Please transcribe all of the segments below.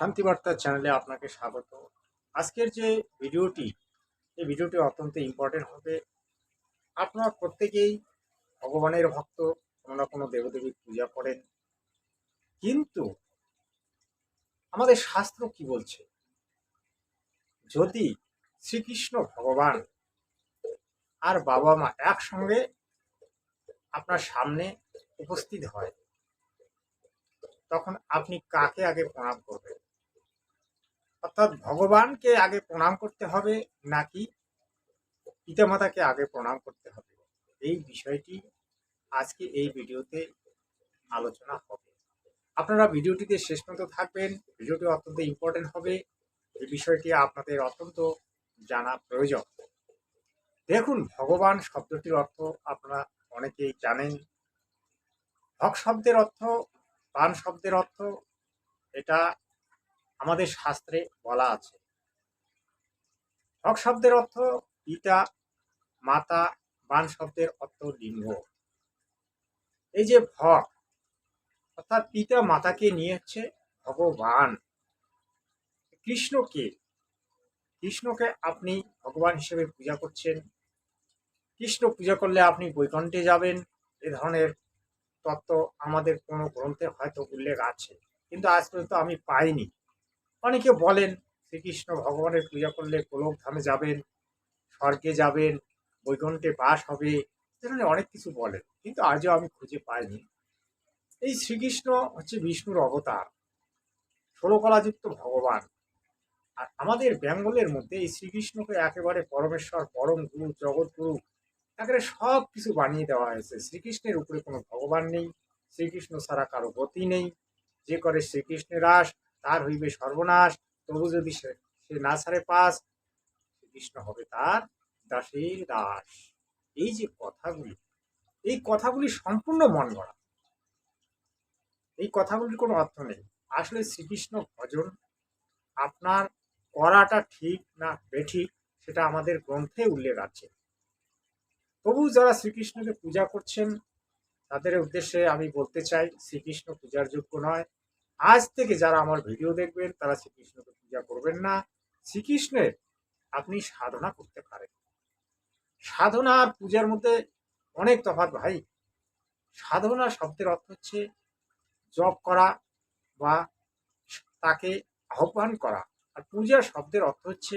শান্তিবার্তা চ্যানেলে আপনাকে স্বাগত। আজকের যে ভিডিওটি, এই ভিডিওটি অত্যন্ত ইম্পর্টেন্ট হবে। আপনারা প্রত্যেকেই ভগবানের ভক্ত, কোনো না কোনো দেবদেবীর পূজা করেন। কিন্তু আমাদের শাস্ত্র কি বলছে? যদি শ্রীকৃষ্ণ ভগবান আর বাবা মা একসঙ্গে আপনার সামনে উপস্থিত হয়, তখন আপনি কাকে আগে প্রণাম করবেন? অর্থাৎ ভগবানকে আগে প্রণাম করতে হবে, নাকি পিতামাতাকে আগে প্রণাম করতে হবে? এই বিষয়টি আজকে এই ভিডিওতে আলোচনা হবে। আপনারা ভিডিওটিতে শেষ পর্যন্ত থাকবেন। ভিডিওটি অত্যন্ত ইম্পর্টেন্ট হবে। এই বিষয়টি আপনাদের অত্যন্ত জানা প্রয়োজন। দেখুন, ভগবান শব্দটির অর্থ আপনারা অনেকেই জানেন। ভক শব্দের অর্থ বান শব্দের অর্থ, এটা আমাদের শাস্ত্রে বলা আছে। ভক শব্দের অর্থ পিতা, মাতা, বান শব্দের অর্থ লিঙ্গ। এই যে ভক অর্থাৎ পিতা মাতাকে নিয়ে হচ্ছে ভগবান। কৃষ্ণকে কৃষ্ণকে আপনি ভগবান হিসেবে পূজা করছেন। কৃষ্ণ পূজা করলে আপনি বৈকুণ্ঠে যাবেন। এ ধরনের তত্ত্ব আমাদের কোনো গ্রন্থে হয়তো উল্লেখ আছে। কিন্তু আজ পর্যন্ত আমি পাইনি। অনেকে বলেন, শ্রীকৃষ্ণ ভগবানের পূজা করলে গোলক ধামে যাবেন, স্বর্গে যাবেন, বৈকুণ্ঠে বাস হবে ধরনের অনেক কিছু বলেন। কিন্তু আজও আমি খুঁজে পাইনি। এই শ্রীকৃষ্ণ হচ্ছে বিষ্ণুর অবতার ষোলকলাযুক্ত ভগবান। আর আমাদের বেঙ্গলের মধ্যে এই শ্রীকৃষ্ণকে একেবারে পরমেশ্বর, পরম গুরু জগৎগুরু একেবারে সব কিছু বানিয়ে দেওয়া হয়েছে। শ্রীকৃষ্ণের উপরে কোনো ভগবান নেই, শ্রীকৃষ্ণ ছাড়া কারও গতি নেই। যে করে শ্রীকৃষ্ণের রাস তার হইবে সর্বনাশ। তবু যদি সে না ছাড়ে পাস শ্রীকৃষ্ণ হবে তার দাসের দাস। এই যে কথাগুলি, এই কথাগুলি সম্পূর্ণ মন গড়া। এই কথাগুলির কোনো অর্থ নেই। আসলে শ্রীকৃষ্ণ ভজন, আপনার করাটা ঠিক না বেঠিক, সেটা আমাদের গ্রন্থে উল্লেখ আছে। তবু যারা শ্রীকৃষ্ণকে পূজা করছেন, তাদের উদ্দেশ্যে আমি বলতে চাই, শ্রীকৃষ্ণ পূজার যোগ্য নয়। আজ থেকে যারা আমার ভিডিও দেখবেন তারা শ্রীকৃষ্ণকে পূজা করবেন না। শ্রীকৃষ্ণের আপনি সাধনা করতে পারেন। সাধনা আর পূজার মধ্যে অনেক তফাৎ ভাই। সাধনা শব্দের অর্থ হচ্ছে জপ করা বা তাকে আহ্বান করা। আর পূজা শব্দের অর্থ হচ্ছে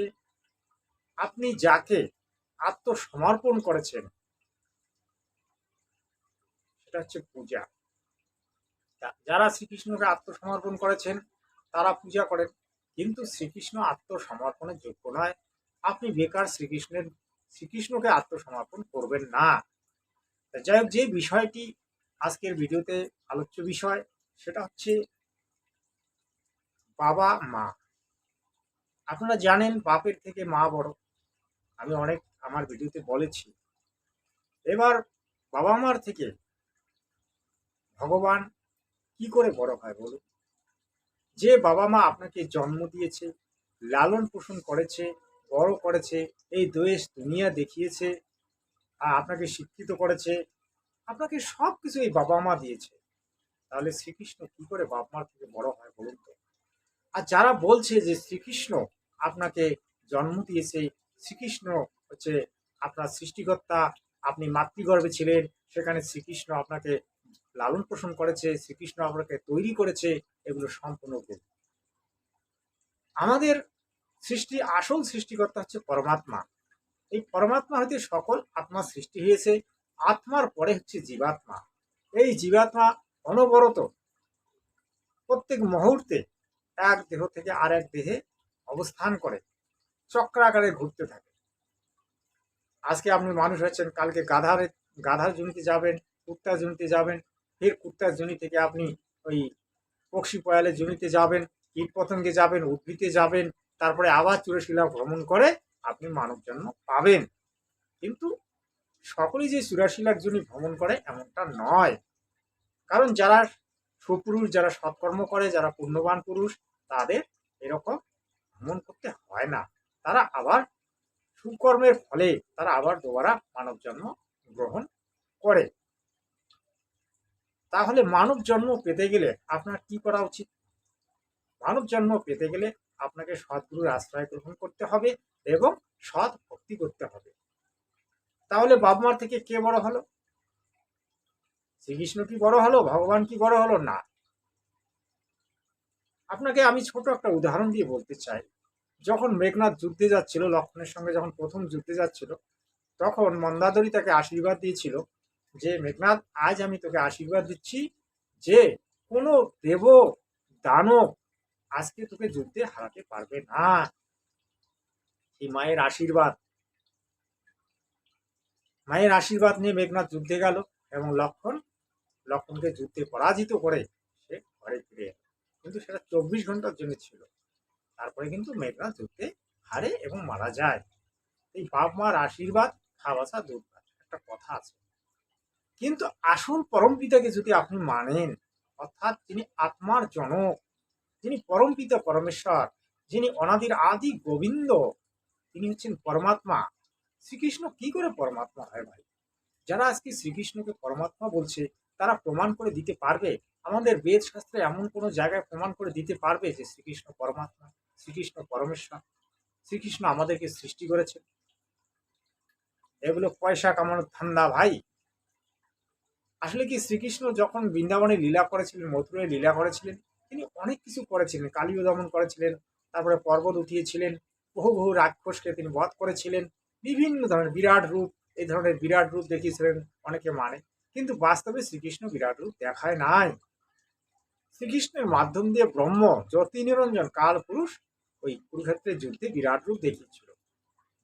আপনি যাকে আত্মসমর্পণ করেছেন সেটা হচ্ছে পূজা। যারা শ্রীকৃষ্ণকে আত্মসমর্পণ করেছেন, তারা পূজা করেন। কিন্তু শ্রীকৃষ্ণ আত্মসমর্পণের যোগ্য নয়। আপনি বেকার শ্রীকৃষ্ণের, শ্রীকৃষ্ণকে আত্মসমর্পণ করবেন না। যাই হোক, যে বিষয়টি আজকের ভিডিওতে আলোচ্য বিষয়, সেটা হচ্ছে বাবা, মা। আপনারা জানেন বাপের থেকে মা বড়। আমি অনেক আমার ভিডিওতে বলেছি। এবার বাবা মার থেকে ভগবান কি করে বড় হয় বলুন? যে বাবা মা আপনাকে জন্ম দিয়েছে, লালন পোষণ করেছে, বড় করেছে, এই দেশ, দুনিয়া দেখিয়েছে আর আপনাকে শিক্ষিত করেছে, আপনাকে সব কিছু এই বাবা মা দিয়েছে, তাহলে শ্রীকৃষ্ণ কি করে বাপ মার থেকে বড় হয় বলুন তো? আর যারা বলছে যে শ্রীকৃষ্ণ আপনাকে জন্ম দিয়েছে, শ্রীকৃষ্ণ হচ্ছে আপনার সৃষ্টিকর্তা, আপনি মাতৃগর্ভে ছিলেন, সেখানে শ্রীকৃষ্ণ আপনাকে লালন পোষণ করেছে, শ্রীকৃষ্ণ আপনাকে তৈরি করেছে, এগুলো সম্পূর্ণ ভুল আমাদের সৃষ্টি, আসল সৃষ্টিকর্তা হচ্ছে পরমাত্মা। এই পরমাত্মা হইতে সকল আত্মা সৃষ্টি হয়েছে আত্মার পরে হচ্ছে জীবাত্মা। এই জীবাত্মা অনবরত প্রত্যেক মুহূর্তে এক দেহ থেকে আর এক দেহে অবস্থান করে, চক্রাকারে ঘুরতে থাকে। আজকে আপনি মানুষ হচ্ছেন কালকে গাধার গাধার জমিতে যাবেন, কুত্তার জমিতে যাবেন ফের কুত্তার জমি থেকে আপনি ওই পক্ষী পয়ালের জমিতে যাবেন কীট পতঙ্গে যাবেন, উদ্ভিদে যাবেন, তারপরে আবার চুরশিলা ভ্রমণ করে আপনি মানব জন্ম পাবেন। কিন্তু সকলেই যে চুরাশিলার জন্য ভ্রমণ করে এমনটা নয়। কারণ যারা সুপুরুষ, যারা সৎকর্ম করে, যারা পুণ্যবান পুরুষ, তাদের এরকম ভ্রমণ করতে হয় না। তারা আবার সুকর্মের ফলে তারা আবার দোবারা মানব জন্ম গ্রহণ করে। তাহলে মানব জন্ম পেতে গেলে আপনার কি করা উচিত? মানব জন্ম পেতে গেলে আপনাকে সদ্গুরুর আশ্রয় গ্রহণ করতে হবে এবং সৎ ভক্তি করতে হবে। তাহলে বাবমার থেকে কে বড় হলো? শ্রীকৃষ্ণ কি বড় হলো? ভগবান কি বড় হলো? না। আপনাকে আমি ছোট একটা উদাহরণ দিয়ে বলতে চাই। যখন মেঘনাথ যুদ্ধে যাচ্ছিল লক্ষণের সঙ্গে যখন প্রথম যুদ্ধে যাচ্ছিল, তখন মন্দাদরি তাকে আশীর্বাদ দিয়েছিল। যে মেঘনাথ আজ আমি তোকে আশীর্বাদ দিচ্ছি যে কোনো দেব দানব আজকে তোকে যুদ্ধে হারাতে পারবে না। এই মায়ের আশীর্বাদ। মায়ের আশীর্বাদ নিয়ে মেঘনাথ যুদ্ধে গেল এবং লক্ষণ লক্ষণকে যুদ্ধে পরাজিত করে সে ঘরে ফিরে এলো। কিন্তু সেটা চব্বিশ ঘণ্টার জন্য ছিল। তারপরে কিন্তু মেঘনাথ যুদ্ধে হারে এবং মারা যায়। এই বাপ মার আশীর্বাদ খাওয়াসা দুধ ভাত, একটা কথা আছে। কিন্তু আসল পরম পিতাকে যদি আপনি মানেন, অর্থাৎ তিনি আত্মার জনক, যিনি পরম পিতা পরমেশ্বর, যিনি অনাদির আদি গোবিন্দ, তিনি হচ্ছেন পরমাত্মা। শ্রীকৃষ্ণ কি করে পরমাত্মা হয় ভাই? যারা আজকে শ্রীকৃষ্ণকে পরমাত্মা বলছে, তারা প্রমাণ করে দিতে পারবে? আমাদের বেদ শাস্ত্রে এমন কোনো জায়গায় প্রমাণ করে দিতে পারবে যে শ্রীকৃষ্ণ পরমাত্মা, শ্রীকৃষ্ণ পরমেশ্বর? শ্রীকৃষ্ণ আমাদেরকে সৃষ্টি করেছে। এগুলো পয়সা কামানোর ধান্দা ভাই। আসলে কি শ্রীকৃষ্ণ যখন বৃন্দাবনে লীলা করেছিলেন, মথুরায় লীলা করেছিলেন, তিনি অনেক কিছু করেছিলেন। কালীয় দমন করেছিলেন, তারপরে পর্বত উঠিয়েছিলেন, বহু বহু রাক্ষসকে তিনি বধ করেছিলেন, বিভিন্ন ধরনের বিরাট রূপ, এই ধরনের বিরাট রূপ দেখিয়েছিলেন অনেকে মানে। কিন্তু বাস্তবে শ্রীকৃষ্ণ বিরাট রূপ দেখায় নাই। শ্রীকৃষ্ণের মাধ্যম দিয়ে ব্রহ্ম, জ্যোতি, নিরঞ্জন, কাল, পুরুষ ওই কুরুক্ষেত্রের যুদ্ধে বিরাট রূপ দেখিয়েছিল।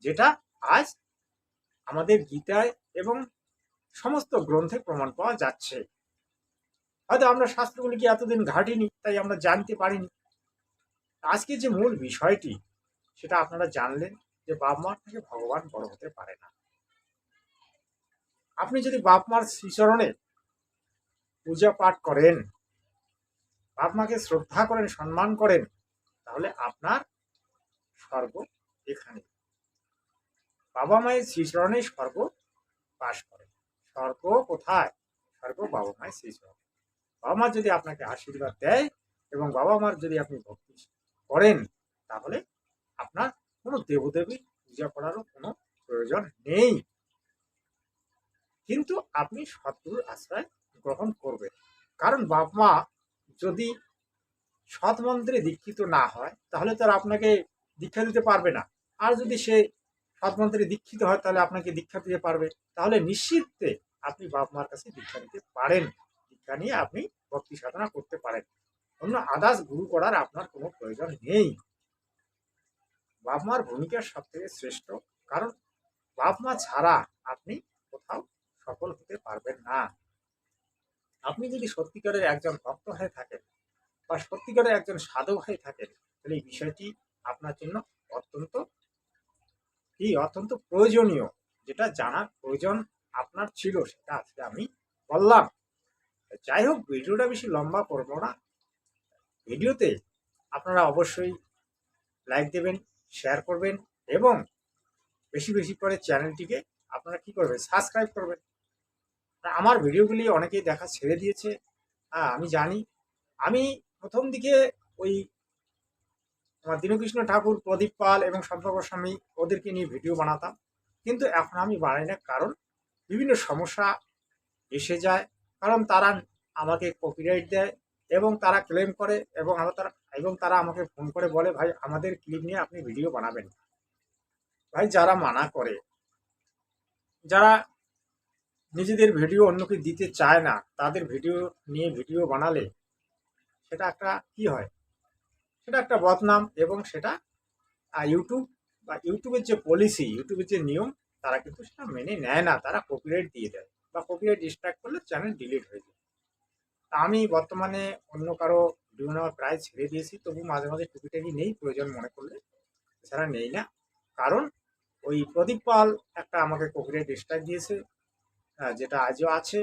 যেটা আজ আমাদের গীতায় এবং সমস্ত গ্রন্থে প্রমাণ পাওয়া যাচ্ছে। হয়তো আমরা শাস্ত্রগুলিকে এতদিন ঘাটিনি, তাই আমরা জানতে পারিনি। আজকে যে মূল বিষয়টি, সেটা আপনারা জানলেন যে বাপ মার থেকে ভগবান বড় হতে পারে না। আপনি যদি বাপ মার শ্রীচরণে পূজা পাঠ করেন, বাপ মাকে শ্রদ্ধা করেন, সম্মান করেন, তাহলে আপনার স্বর্গ এখানে। বাবা মায়ের শ্রীচরণে স্বর্গ বাস করে। স্বর্গ কোথায়? স্বর্গ বাবা মায়ের শ্রীচরণ বাবা মা যদি আপনাকে আশীর্বাদ দেয় এবং বাবা মার যদি আপনি ভক্তি করেন, তাহলে আপনার কোনো দেবদেবী পূজা করারও কোনো প্রয়োজন নেই। কিন্তু আপনি সৎগুরুর আশ্রয় গ্রহণ করবেন। কারণ বাপ মা যদি সৎ মন্ত্রে দীক্ষিত না হয়, তাহলে তারা আপনাকে দীক্ষা দিতে পারবে না। আর যদি সে সৎ দীক্ষিত হয়, তাহলে আপনাকে দীক্ষা দিতে পারবে। তাহলে নিশ্চিতে আপনি বাপ মার কাছে দীক্ষা নিতে পারেন। দীক্ষা নিয়ে আপনি ভক্তি সাধনা করতে পারেন। অন্য আদার্স গুরু করার আপনার কোনো প্রয়োজন নেই। বাপ মার ভূমিকা সব থেকে শ্রেষ্ঠ, কারণ বাপ মা ছাড়া আপনি কোথাও সফল হতে পারবেন না। আপনি যদি সত্যিকারের একজন ভক্ত হয়ে থাকেন বা সত্যিকারের একজন সাধক হয়ে থাকেন, তাহলে এই বিষয়টি আপনার জন্য অত্যন্ত কি অত্যন্ত প্রয়োজনীয়। যেটা জানার প্রয়োজন আপনার ছিল, সেটা আজকে আমি বললাম। যাই হোক, ভিডিওটা বেশি লম্বা করব না। ভিডিওতে আপনারা অবশ্যই লাইক দেবেন, শেয়ার করবেন এবং বেশি বেশি করে চ্যানেলটিকে আপনারা কি করবেন, সাবস্ক্রাইব করবেন। আমার ভিডিওগুলি অনেকেই দেখা ছেড়ে দিয়েছে। হ্যাঁ আমি জানি। আমি প্রথম দিকে ওই আমার দীনকৃষ্ণ ঠাকুর, প্রদীপ পাল এবং সম্পর্ক স্বামী ওদেরকে নিয়ে ভিডিও বানাতাম। কিন্তু এখন আমি বানাই না, কারণ বিভিন্ন সমস্যা এসে যায়। কারণ তারা আমাকে কপিরাইট দেয় এবং তারা ক্লেম করে এবং আমার তারা, এবং তারা আমাকে ফোন করে বলে, ভাই, আমাদের ক্লিপ নিয়ে আপনি ভিডিও বানাবেন ভাই, যারা মানা করে, যারা নিজেদের ভিডিও অন্যকে দিতে চায় না, তাদের ভিডিও নিয়ে ভিডিও বানালে সেটা একটা কি হয়? সেটা একটা বদনাম এবং সেটা ইউটিউব বা ইউটিউবের যে পলিসি ইউটিউবের যে নিয়ম, তারা কিন্তু সেটা মেনে নেয় না। তারা কপিরাইট দিয়ে দেয় বা কপিরাইট ডিস্ট্রাক্ট করলে চ্যানেল ডিলিট হয়ে যায়। তা আমি বর্তমানে অন্য কারও ভিডিও প্রায় ছেড়ে দিয়েছি, তবু মাঝে মাঝে টুকিটাকি নেই, প্রয়োজন মনে করলে এছাড়া নেই না। কারণ ওই প্রদীপ পাল একটা আমাকে কপিরাইট স্ট্রাইক দিয়েছে যেটা আজও আছে।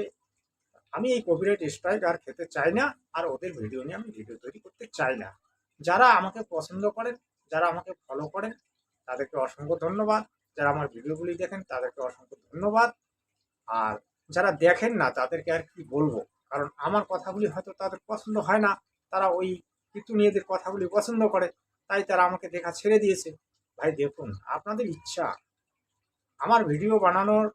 আমি এই কপিরাইট স্ট্রাইক আর খেতে চাই না, আর ওদের ভিডিও নিয়ে আমি ভিডিও তৈরি করতে চাই না। যারা আমাকে পছন্দ করেন, যারা আমাকে ফলো করেন, তাদেরকে অসংখ্য ধন্যবাদ। যারা আমার ভিডিওগুলি দেখেন, তাদেরকে অসংখ্য ধন্যবাদ। আর যারা দেখেন না, তাদেরকে আর কি বলব? কারণ আমার কথাগুলি হয়তো তাদের পছন্দ হয় না। তারা ওই কিন্তু এদের কথাগুলি পছন্দ করে, তাই তারা আমাকে দেখা ছেড়ে দিয়েছে। ভাই, দেখুন, আপনাদের ইচ্ছা, আমার ভিডিও বানানোর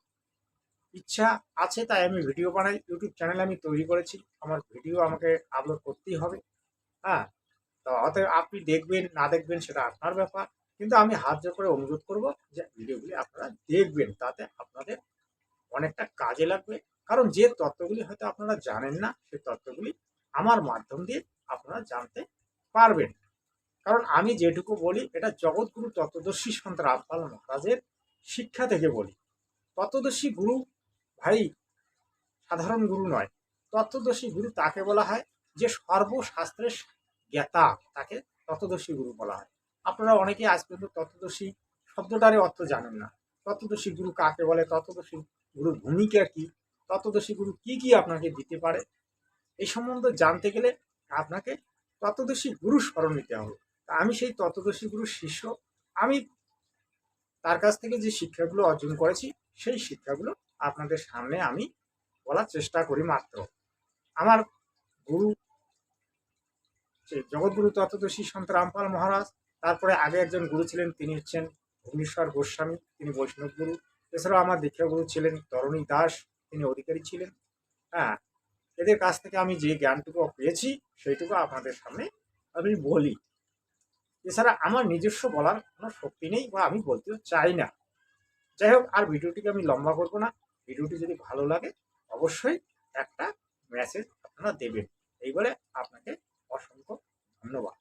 ইচ্ছা আছে, তাই আমি ভিডিও বানাই। ইউটিউব চ্যানেল আমি তৈরি করেছি। আমার ভিডিও আমাকে আপলোড করতেই হবে। হ্যাঁ অতএব আপনি দেখবেন, না দেখবেন সেটা আপনার ব্যাপার। কিন্তু আমি হাত জোর করে অনুরোধ করব যে ভিডিওগুলি আপনারা দেখবেন, তাতে আপনাদের অনেকটা কাজে লাগবে। কারণ যে তত্ত্বগুলি হয়তো আপনারা জানেন না সেই তত্ত্বগুলি আমার মাধ্যম দিয়ে আপনারা জানতে পারবেন। কারণ আমি যেটুকু বলি, এটা জগৎগুরু তত্ত্বদর্শী সন্ত রামপাল মহারাজের শিক্ষা থেকে বলি। তত্ত্বদর্শী গুরু ভাই সাধারণ গুরু নয়। তত্ত্বদর্শী গুরু তাকে বলা হয় যে সর্বশাস্ত্রের জ্ঞাতা তাকে তত্ত্বদর্শী গুরু বলা হয়। আপনারা অনেকে আজ পর্যন্ত তত্ত্বদর্শী শব্দটারই অর্থ জানেন না। তত্ত্বদর্শী গুরু কাকে বলে? তত্ত্বদর্শী গুরুর ভূমিকা কি? তত্ত্বদর্শী গুরু কি কি আপনাকে দিতে পারে? এই সম্বন্ধে জানতে গেলে আপনাকে তত্ত্বদর্শী গুরু স্মরণ নিতে হবে। তা আমি সেই তত্ত্বদর্শী গুরুর শিষ্য। আমি তার কাছ থেকে যে শিক্ষাগুলো অর্জন করেছি, সেই শিক্ষাগুলো আপনাদের সামনে আমি বলার চেষ্টা করি মাত্র। আমার গুরু জগৎগুরু তত্ত্বদর্শী সন্ত রামপাল মহারাজ, তারপরে আগে একজন গুরু ছিলেন, তিনি হচ্ছেন ভুবনেশ্বর গোস্বামী, তিনি বৈষ্ণব গুরু। এছাড়াও আমার দীক্ষা গুরু ছিলেন তরণী দাস, তিনি অধিকারী ছিলেন। হ্যাঁ এদের কাছ থেকে আমি যে জ্ঞানটুকু পেয়েছি, সেইটুকু আপনাদের সামনে আমি বলি। এছাড়া আমার নিজস্ব বলার কোনো শক্তি নেই বা আমি বলতেও চাই না। যাই হোক, আর ভিডিওটিকে আমি লম্বা করব না। ভিডিওটি যদি ভালো লাগে, অবশ্যই একটা মেসেজ আপনারা দেবেন। অসংখ্য ধন্যবাদ।